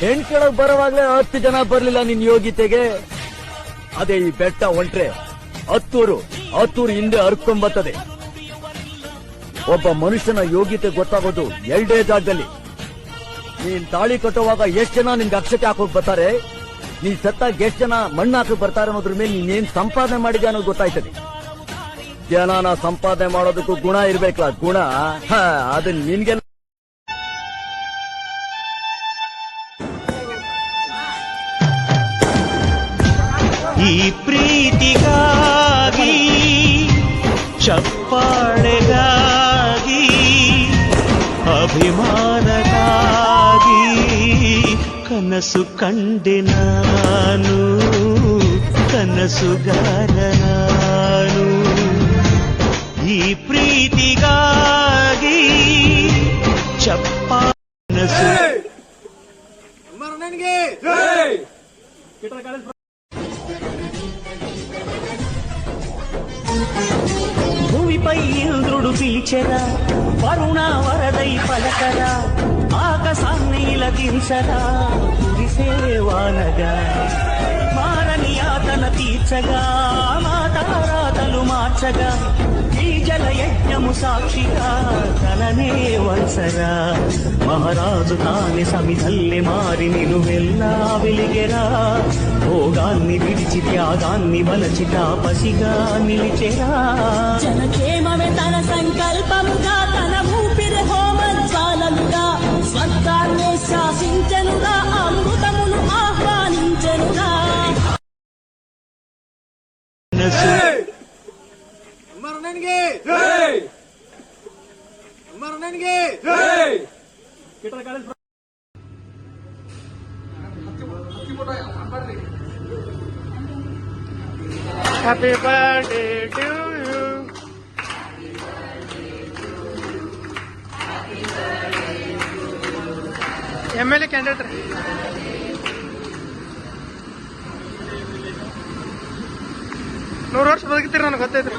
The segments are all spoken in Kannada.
ಹೆಣ್ ಕೆಳಗ್ ಬರೋವಾಗ್ಲೇ ಹತ್ತು ಜನ ಬರ್ಲಿಲ್ಲ ನಿನ್ ಯೋಗಿತೆಗೆ ಅದೇ ಈ ಬೆಟ್ಟ ಹೊಂಟ್ರೆ ಹತ್ತೂರು ಹತ್ತೂರು ಹಿಂದೆ ಹರ್ಕೊಂಬತ್ತದೆ ಒಬ್ಬ ಮನುಷ್ಯನ ಯೋಗ್ಯತೆ ಗೊತ್ತಾಗೋದು ಎರಡೇ ಜಾಗದಲ್ಲಿ. ನೀನ್ ತಾಳಿ ಕಟ್ಟುವಾಗ ಎಷ್ಟ್ ಜನ ನಿನ್ಗೆ ಅಕ್ಷತೆ ಹಾಕೋಕ್ ಬರ್ತಾರೆ? ನೀ ಸತ್ತಾಗ ಎಷ್ಟ್ ಜನ ಮಣ್ಣು ಹಾಕಿ ಬರ್ತಾರೆ ಅನ್ನೋದ್ರ ಮೇಲೆ ನೀನೇನ್ ಸಂಪಾದನೆ ಮಾಡಿದ್ಯಾ ಅನ್ನೋದು ಗೊತ್ತಾಯ್ತದೆ. ಜನನ ಸಂಪಾದನೆ ಮಾಡೋದಕ್ಕೂ ಗುಣ ಇರ್ಬೇಕಲ್ಲ ಗುಣ? ಹ, ಅದು ಈ ಪ್ರೀತಿಗಾಗಿ ಚಪ್ಪಾಳೆಗಾಗಿ ಅಭಿಮಾನಕ್ಕಾಗಿ ಕನಸು ಕಂಡೆ ನಾನು ಕನಸುಗಾರ భూమిపై ఇంద్రుడు పిలిచెరా వరుణ వరదై పలకరా ఆకాశాన్ని ఇలదించరా కురిసేవానగా మారని ఆతన తీర్చగా మాతారా మార్చగా ఈ జల యజ్ఞము సాక్షిగా తననే వలసరా మహారాజు తాని సమిధల్లి మారి నిలువెల్లా వెలిగెరా. భోగాన్ని విడిచి త్యాగాన్ని వలచి తాపసిగా నిలిచెరా. జనక్షేమమే తన సంకల్పముగా తన ಮರಣನಿಗೆ ಮರಣನಿಗೆ Happy birthday to you. M L A candidate ರೀ. ನೂರು ವರ್ಷ ಬದುಕಿತ್ತೀರಿ ನನಗೆ ಗೊತ್ತೈತ್ರಿ.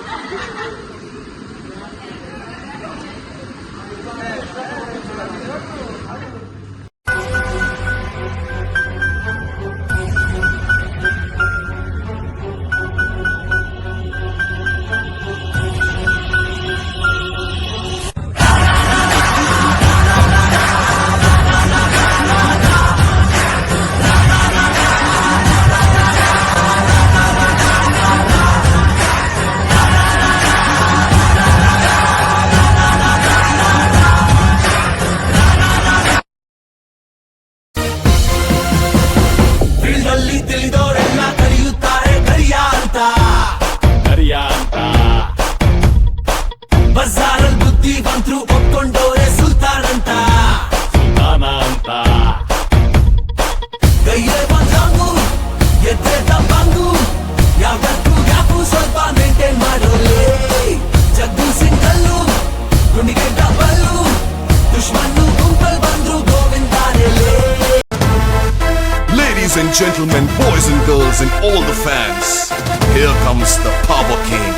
and gentlemen, boys and girls, and all the fans, here comes the Power King,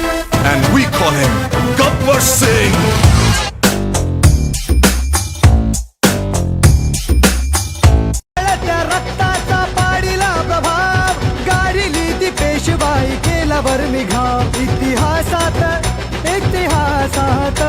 and we call him God Singh. इतिहासात इतिहासात